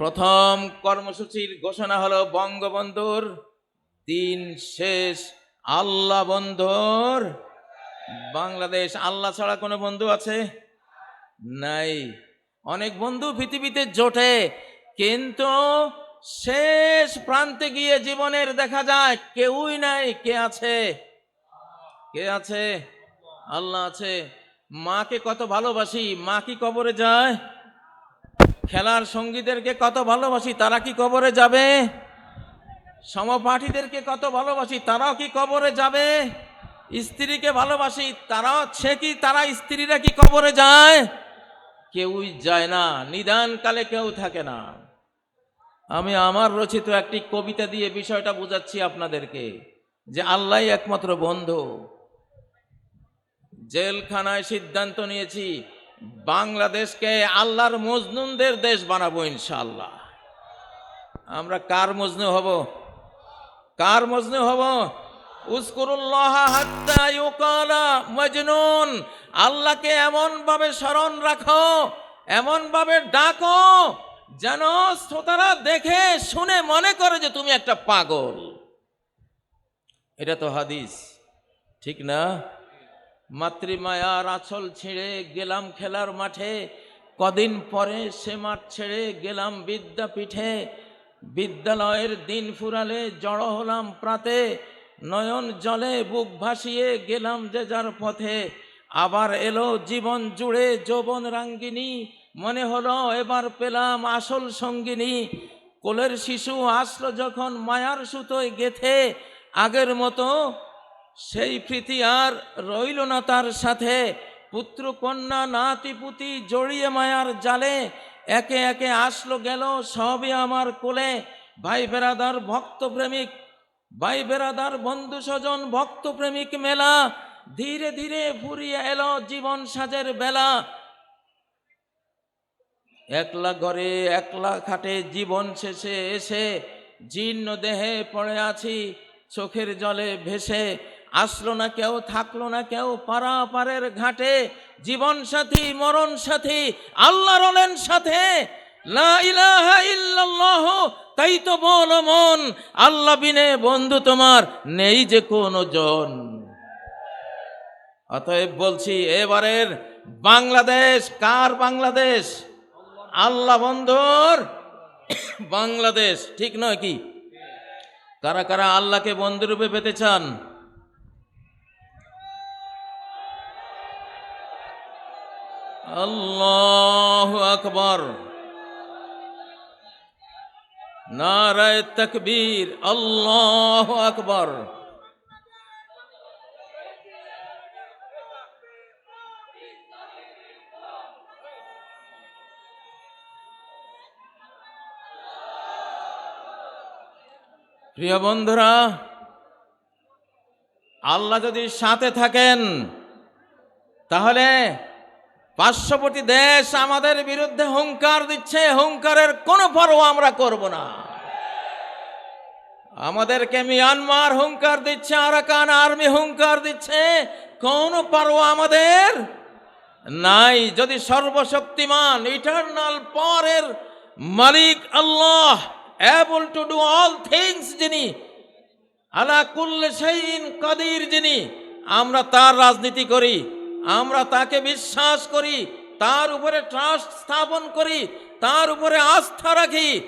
প্রথম কর্মসূচির ঘোষণা হলো বঙ্গবন্ধুর দিন শেষ আল্লাহ বন্ধুর। বাংলাদেশ আল্লাহ ছাড়া কোনো বন্ধু আছে? নাই। অনেক বন্ধু পৃথিবীতে জোটে, কিন্তু শেষ প্রান্তে গিয়ে জীবনের দেখা যায় কেউই নাই, কে আছে? কে আছে? আল্লাহ আছে। মাকে কত ভালোবাসি, মা কি কবরে যায়? খেলার সঙ্গীদেরকে কত ভালোবাসি, তারা কি কবরে যাবে? সমপাঠীদেরকে কত ভালোবাসি, তারাও কি কবরে যাবে? স্ত্রীকে ভালোবাসি, তারাও, সে কি, তারা স্ত্রীরা কি কবরে যায়? কেউই যায় না, নিদানকালে কেউ থাকে না। আমি আমার রচিত একটি কবিতা দিয়ে বিষয়টা বোঝাচ্ছি আপনাদেরকে, যে আল্লাহ একমাত্র বন্ধু। জেলখানায় সিদ্ধান্ত নিয়েছি বাংলাদেশকে আল্লাহর মজনুনদের দেশ বানাবো ইনশাল্লাহ আমরা কার মজনু হব? কার মজনু হব? মজনুন। আল্লাহকে এমন ভাবে স্মরণ রাখো এমন ভাবে ডাকো, যেন শ্রোতারা দেখে, শুনে মনে করে যে তুমি একটা পাগল। এটা তো হাদিস, ঠিক না? মাতৃমায়ার আঁচল ছেড়ে গেলাম খেলার মাঠে। কদিন পরে সে মাঠ ছেড়ে গেলাম বিদ্যাপীঠে। বিদ্যালয়ের দিন ফুরালে জড়ো হলাম প্রাতে। নয়ন জলে বুক ভাসিয়ে গেলাম যে যার পথে। আবার এলো জীবন জুড়ে যৌবন রাঙ্গিনী। মনে হলো এবার পেলাম আসল সঙ্গিনী। কোলের শিশু আসলো যখন মায়ার সুতোয় গেথে। আগের মতো সেই প্রীতি আর রইল না তার সাথে। পুত্র কন্যা, নাতি, পুতি জড়িয়ে মায়ার জালে একে একে আসলো গেল সবই আমার কোলে। ভাই বেরাদার ভক্ত প্রেমিক, ভাই বেরাদার বন্ধু স্বজন ভক্ত প্রেমিক মেলা ধীরে ধীরে ফুরিয়ে এলো জীবন সাজের বেলা। একলা ঘরে, একলা খাটে জীবন শেষে এসে জীর্ণ দেহে পড়ে আছি, চোখের জলে ভেসে আসলো না কেউ, থাকল না কেউ, পারাপারের ঘাটে জীবন সাথী মরণ সাথী। আল্লাহ রলেন সাথে তাই তো বলো মন, আল্লাহ বিনে বন্ধু তোমার নেই যে কোনো জন অতএব বলছি, এবারের বাংলাদেশ, কার বাংলাদেশ? আল্লাহ বন্ধুর বাংলাদেশ, ঠিক নয় কি? কারা কারা আল্লাহকে বন্ধুরূপে পেতে চান? আল্লাহ আকবর। নারায় তকবীর আল্লাহ আকবর। প্রিয় বন্ধুরা আল্লাহ যদি সাথে থাকেন তাহলে পার্শ্ববর্তী দেশ আমাদের বিরুদ্ধে হুঙ্কার দিচ্ছে, হুঙ্কারের কোনো পরোয়া আমরা করব না। আমাদেরকে মিয়ানমার হুঙ্কার দিচ্ছে, আরাকান আর্মি হুঙ্কার দিচ্ছে, কোন পরোয়া আমাদের নাই। যদি সর্বশক্তিমান, ইটার্নাল পরের মালিক Allah able to do all things যিনি, আলা কুল্লে সেইন কাদির যিনি, আমরা তার রাজনীতি করি। আমরা তাকে বিশ্বাস করি, তার উপরে ট্রাস্ট স্থাপন করি, তার উপরে আস্থা রাখি।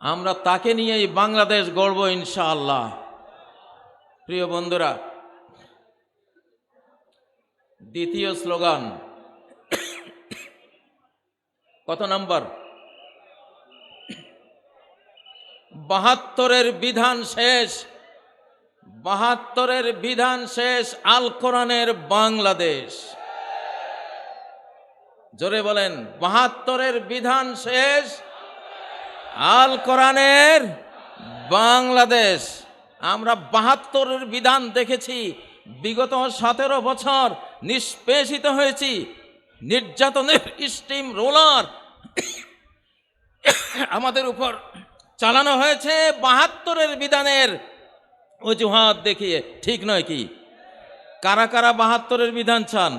আমরা তাকে নিয়েই বাংলাদেশ গড়ব ইনশাআল্লাহ। প্রিয় বন্ধুরা, দ্বিতীয় স্লোগান। কত নম্বর? বাহাত্তরের বিধান শেষ। বাহাত্তরের বিধান শেষ আল কোরআনের বাংলাদেশ। জোরে বলেন, বাহাত্তরের বিধান শেষ আল কোরআনের বাংলাদেশ। আমরা বাহাত্তরের বিধান দেখেছি, বিগত সতেরো বছর নিষ্পেষিত হয়েছি, নির্যাতনের স্টিম রোলার আমাদের উপর চালানো হয়েছে বাহাত্তরের বিধানের অজুহাত দেখিয়ে, ঠিক নয় কি? কারা কারা বাহাত্তরের বিধান চান?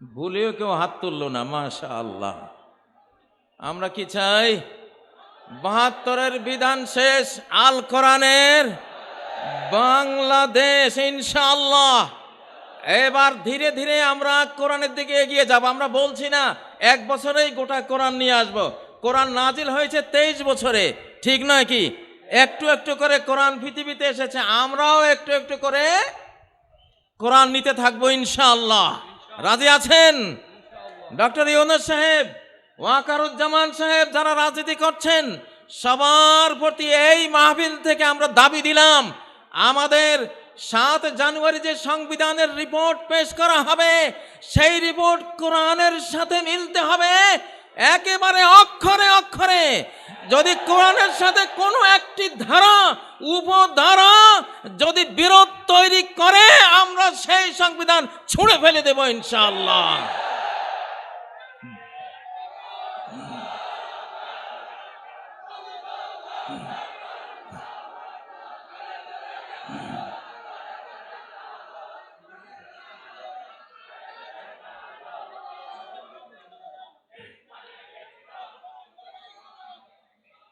ভুলেও কেউ হাত তুললো না মাশা আল্লাহ আমরা কি চাই? বাহাত্তরের বিধান শেষ, আল কোরআনের বাংলাদেশ, ইনশাআল্লাহ। এবার ধীরে ধীরে আমরা কোরআনের দিকে এগিয়ে যাব। আমরা বলছি না, এক বছরেই গোটা কোরআন নিয়ে আসব। কোরআন নাজিল হয়েছে তেইশ বছরে, ঠিক নয় কি? একটু একটু করে কোরআন পৃথিবীতে এসেছে, আমরাও একটু একটু করে কোরআন নিতে থাকব ইনশাআল্লাহ। রাজি আছেন? ডক্টর ইউনুস সাহেব, ওয়াকারুজ্জামান সাহেব যারা রাজনীতি করছেন, সবার প্রতি এই মাহফিল থেকে আমরা দাবি দিলাম, আমাদের সাত জানুয়ারি যে সংবিধানের রিপোর্ট পেশ করা হবে, সেই রিপোর্ট কোরআনের সাথে মিলতে হবে। একেবারে অক্ষরে অক্ষরে, যদি কোরআনের সাথে কোনো একটি ধারা, উপধারা যদি বিরোধ তৈরি করে, আমরা সেই সংবিধান ছুঁড়ে ফেলে দেব ইনশাআল্লাহ।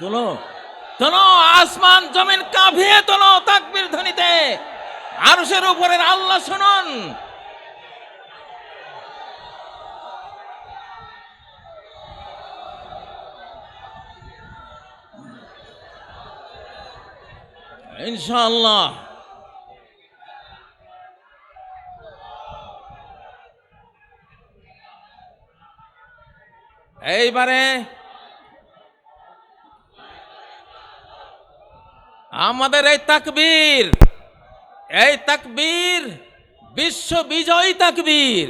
তোলো। তোলো আসমান জমিন কাঁপিয়ে তোলো তাকবীর ধ্বনিতে। আরশের উপরের আল্লাহ শুনুন। ইনশাআল্লাহ। এইবারে আমাদের এই তাকবীর এই তাকবীর বিশ্ব বিজয়ী তাকবীর।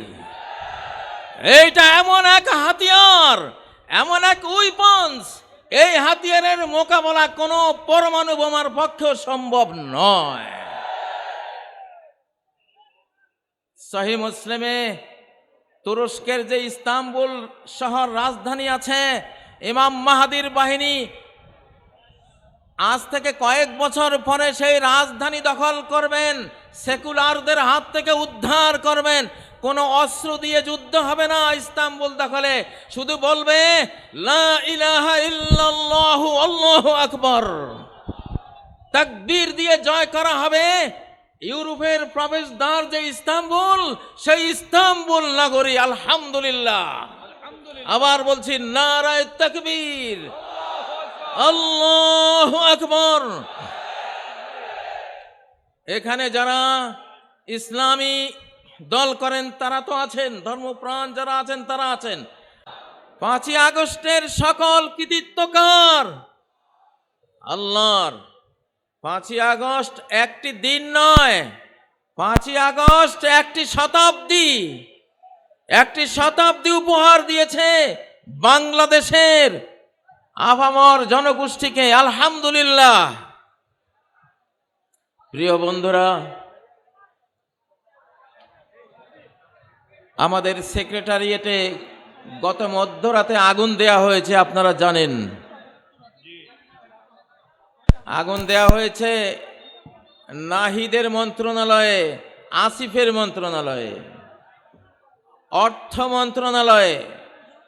এইটা এমন এক হাতিয়ার, এমন এক উইপন্স এই হাতিয়ারের মোকাবেলা কোনো পরমাণু বোমার পক্ষেও সম্ভব নয়। সহি মুসলিমে তুরস্কের যে ইস্তাম্বুল শহর রাজধানী আছে, ইমাম মাহাদির বাহিনী আজ থেকে কয়েক বছর পরে সেই রাজধানী দখল করবেন, সেকুলারদের হাত থেকে উদ্ধার করবেন। কোনো অস্ত্র দিয়ে যুদ্ধ হবে না ইস্তাম্বুল দখলে। শুধু বলবে আকবার। তাকবীর দিয়ে জয় করা হবে। ইউরোপের প্রবেশদ্বার যে ইস্তাম্বুল, সেই ইস্তাম্বুল নগরী, আলহামদুলিল্লাহ। আবার বলছি, নারায় তাকবীর। আল্লাহ আকবর। এখানে যারা ইসলামী দল করেন, তারা তো আছেন, ধর্মপ্রাণ যারা আছেন, তারা আছেন। পাঁচই আগস্টের সকল কৃতিত্বকার আল্লাহর। পাঁচই আগস্ট একটি দিন নয়, পাঁচই আগস্ট একটি শতাব্দী। একটি শতাব্দী উপহার দিয়েছে বাংলাদেশের আফামর জনগোষ্ঠীকে আলহামদুলিল্লাহ। প্রিয় বন্ধুরা, আমাদের সেক্রেটারিয়েটে গত মধ্যরাতে আগুন দেয়া হয়েছে, আপনারা জানেন। আগুন দেয়া হয়েছে নাহিদের মন্ত্রণালয়ে, আসিফের মন্ত্রণালয়ে, অর্থ মন্ত্রণালয়ে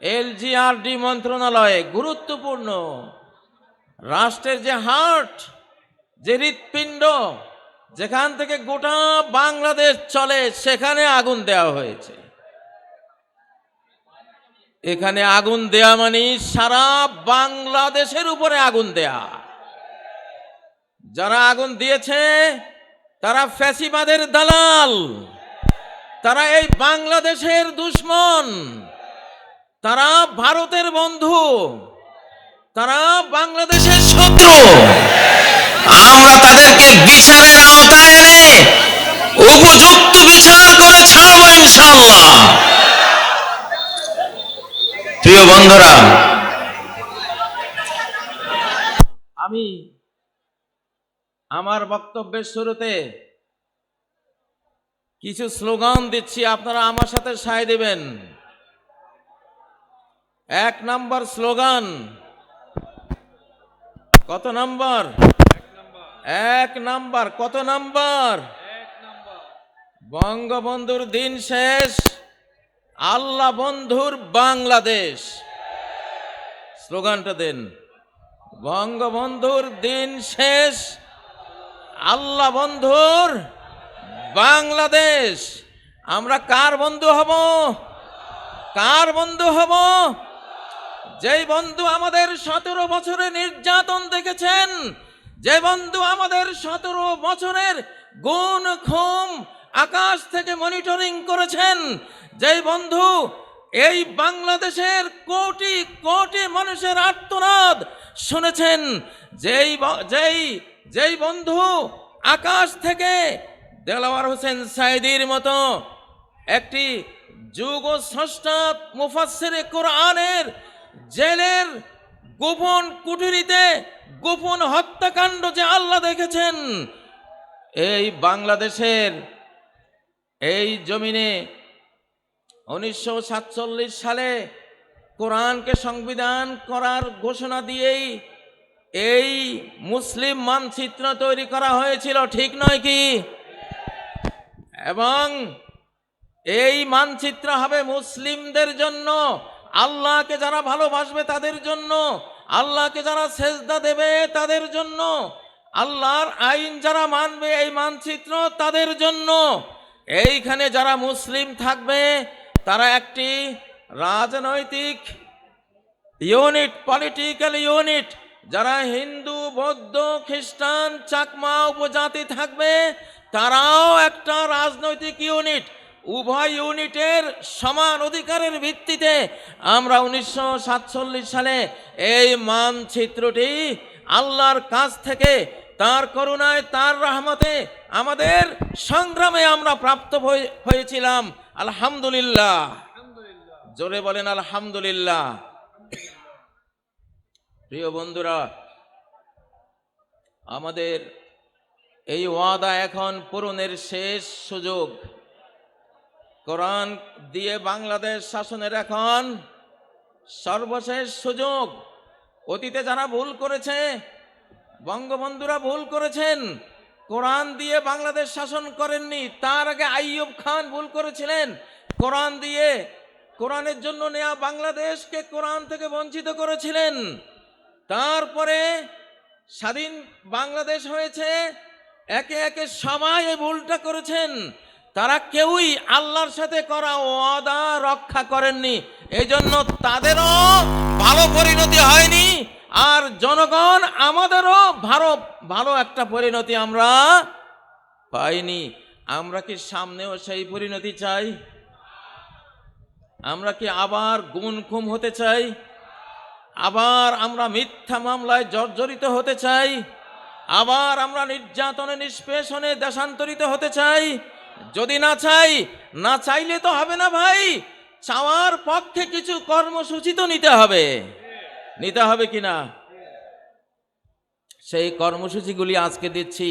এলজিআরডি মন্ত্রণালয়ে গুরুত্বপূর্ণ। রাষ্ট্রের যে হার্ট, যে হৃৎপিণ্ড, যেখান থেকে গোটা বাংলাদেশ চলে, সেখানে আগুন দেওয়া হয়েছে। এখানে আগুন দেয়া মানে সারা বাংলাদেশের উপরে আগুন দেয়া। যারা আগুন দিয়েছে, তারা ফ্যাসিবাদের দালাল। তারা এই বাংলাদেশের দুশ্মন। তারা ভারতের বন্ধু, তারা বাংলাদেশের শত্রু। আমরা তাদেরকে বিচারের আওতায় এনে উপযুক্ত বিচার করে ছাড়বো ইনশাল্লাহ প্রিয় বন্ধুরা, আমি আমার বক্তব্যের শুরুতে কিছু স্লোগান দিচ্ছি, আপনারা আমার সাথে সায় দেবেন। এক নাম্বার স্লোগান। কত নাম্বার? এক নাম্বার, কত নাম্বার? বঙ্গবন্ধুর দিন শেষ, আল্লাহ বন্ধুর বাংলাদেশ। স্লোগানটা দেন, বঙ্গবন্ধুর দিন শেষ, আল্লাহ বন্ধুর বাংলাদেশ। আমরা কার বন্ধু হব? কার বন্ধু হব? যেই বন্ধু আমাদের সতেরো বছরের নির্যাতন দেখেছেন যে বন্ধু আমাদের সতেরো বছরের গুণ খুম আকাশ থেকে মনিটরিং করেছেন, যেই বন্ধু এই বাংলাদেশের কোটি কোটি মানুষের আত্মনাদ শুনেছেন, যেই যেই যেই বন্ধু আকাশ থেকে দেলাওয়ার হোসেন সাইদির মতো একটি যুগ স্রষ্টা মুফাসসিরে কোরআনের জেলের গোপন কুঠুরিতে গোপন হত্যাকাণ্ড যে আল্লাহ দেখেছেন, এই বাংলাদেশের এই জমিনে উনিশশো সাতচল্লিশ সালে কোরআনকে সংবিধান করার ঘোষণা দিয়েই এই মুসলিম মানচিত্র তৈরি করা হয়েছিল, ঠিক নয় কি? এবং এই মানচিত্র হবে মুসলিমদের জন্য আল্লাহকে যারা ভালোবাসবে তাদের জন্য, আল্লাহকে যারা সেজদা দেবে তাদের জন্য, আল্লাহর আইন যারা মানবে এই মানচিত্র তাদের জন্য। এইখানে যারা মুসলিম থাকবে, তারা একটি রাজনৈতিক ইউনিট, পলিটিক্যাল ইউনিট, যারা হিন্দু, বৌদ্ধ, খ্রিস্টান, চাকমা উপজাতি থাকবে, তারাও একটা রাজনৈতিক ইউনিট। উভয় ইউনিটের সমান অধিকারের ভিত্তিতে আমরা উনিশশো সাতচল্লিশ সালে এই মানচিত্রটি আল্লাহর কাছ থেকে, তার করুণায়, তার রহমতে আমাদের সংগ্রামে আমরা প্রাপ্ত হয়ে- হয়েছিলাম। আলহামদুলিল্লাহ। জোরে বলেন আলহামদুলিল্লাহ। প্রিয় বন্ধুরা, আমাদের এই ওয়াদা এখন পূরণের শেষ সুযোগ। কোরআন দিয়ে বাংলাদেশ শাসনের এখন সর্বশেষ সুযোগ। অতীতে যারা ভুল করেছে, বঙ্গবন্ধুরা ভুল করেছেন, কোরআন দিয়ে বাংলাদেশ শাসন করেননি, তার আগে আইয়ুব খান ভুল করেছিলেন। কোরআন দিয়ে, কোরআনের জন্য নেয়া বাংলাদেশকে কোরআন থেকে বঞ্চিত করেছিলেন। তারপরে স্বাধীন বাংলাদেশ হয়েছে, একে একে সবাই ভুলটা করেছেন। তারা কেউই আল্লাহর সাথে করা ওয়াদা রক্ষা করেননি। এই জন্য তাদেরও ভালো পরিণতি হয়নি। আর জনগণ আমাদেরও ভালো ভালো একটা পরিণতি আমরা পাইনি। আমরা কি সামনেও সেই পরিণতি চাই? আমরা কি আবার গুণ খুম হতে চাই? আবার আমরা মিথ্যা মামলায় জর্জরিত হতে চাই? আবার আমরা নির্যাতনে, নিষ্পেষণে, দেশান্তরিত হতে চাই? যদি না চাই, না চাইলে তো হবে না ভাই। চাওয়ার পক্ষে কিছু কর্মসূচি তো নিতে হবে। নিতে হবে কিনা সেই কর্মসূচিগুলি আজকে দিচ্ছি।